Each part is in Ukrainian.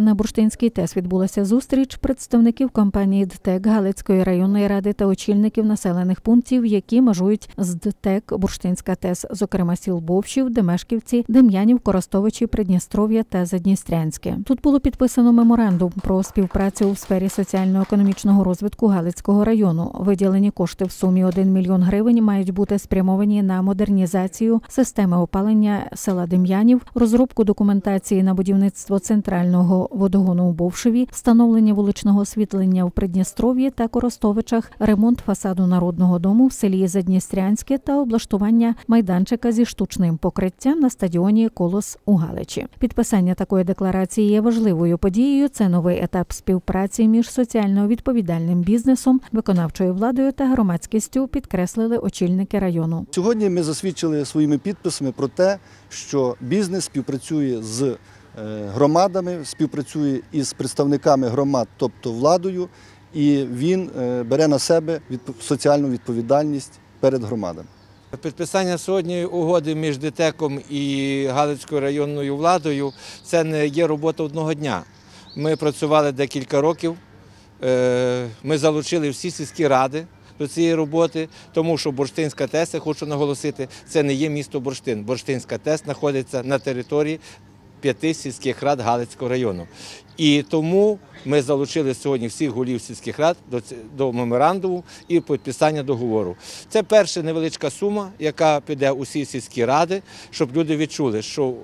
На Бурштинській ТЕС відбулася зустріч представників компанії ДТЕК Галицької районної ради та очільників населених пунктів, які межують з ДТЕК Бурштинська ТЕС, зокрема сіл Бовщів, Демешківці, Дем'янів, Коростовичі, Придністров'я та Задністрянське. Тут було підписано меморандум про співпрацю у сфері соціально-економічного розвитку Галицького району. Виділені кошти в сумі 1 мільйон гривень мають бути спрямовані на модернізацію системи опалення села Дем'янів, розробку документації на будівництво центрального водогону у Бовшеві, встановлення вуличного освітлення в Придністров'ї та Коростовичах, ремонт фасаду народного дому в селі Задністрянське та облаштування майданчика зі штучним покриттям на стадіоні Колос у Галичі. Підписання такої декларації є важливою подією. Це новий етап співпраці між соціально відповідальним бізнесом, виконавчою владою та громадськістю, підкреслили очільники району. Сьогодні ми засвідчили своїми підписами про те, що бізнес співпрацює з громадами, співпрацює із представниками громад, тобто владою, і він е, бере на себе соціальну відповідальність перед громадами. Підписання сьогодні угоди між ДТЕКом і Галицькою районною владою це не є робота одного дня. Ми працювали декілька років. е, Ми залучили всі сільські ради до цієї роботи, тому що Бурштинська ТЕС, я хочу наголосити, це не є місто Бурштин. Бурштинська ТЕС знаходиться на території п'яти сільських рад Галицького району. І тому ми залучили сьогодні всіх голів сільських рад до, до меморандуму і підписання договору. Це перша невеличка сума, яка піде у всі сільські ради, щоб люди відчули, що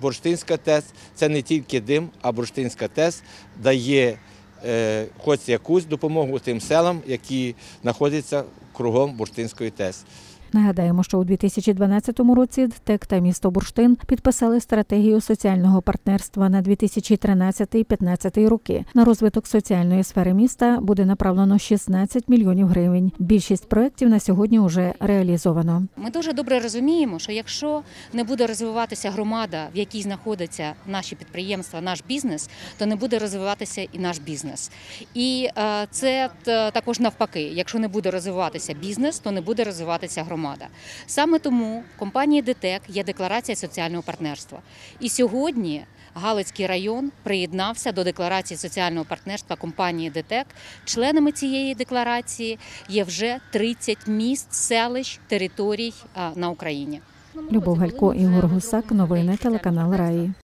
Бурштинська ТЕС це не тільки дим, а Бурштинська ТЕС дає е, хоч якусь допомогу тим селам, які знаходяться кругом Бурштинської ТЕС. Нагадаємо, що у 2012 році ДТЕК та місто Бурштин підписали стратегію соціального партнерства на 2013-2015 роки. На розвиток соціальної сфери міста буде направлено 16 мільйонів гривень. Більшість проєктів на сьогодні вже реалізовано. Ми дуже добре розуміємо, що якщо не буде розвиватися громада, в якій знаходяться наші підприємства, наш бізнес, то не буде розвиватися і наш бізнес. І е, це також навпаки. Якщо не буде розвиватися бізнес, то не буде розвиватися громада. Саме тому в компанії ДТЕК є декларація соціального партнерства. І сьогодні Галицький район приєднався до декларації соціального партнерства компанії ДТЕК. Членами цієї декларації є вже 30 міст, селищ, територій на Україні. Любов Галько, Ігор Гусак. Новини телеканал Раї.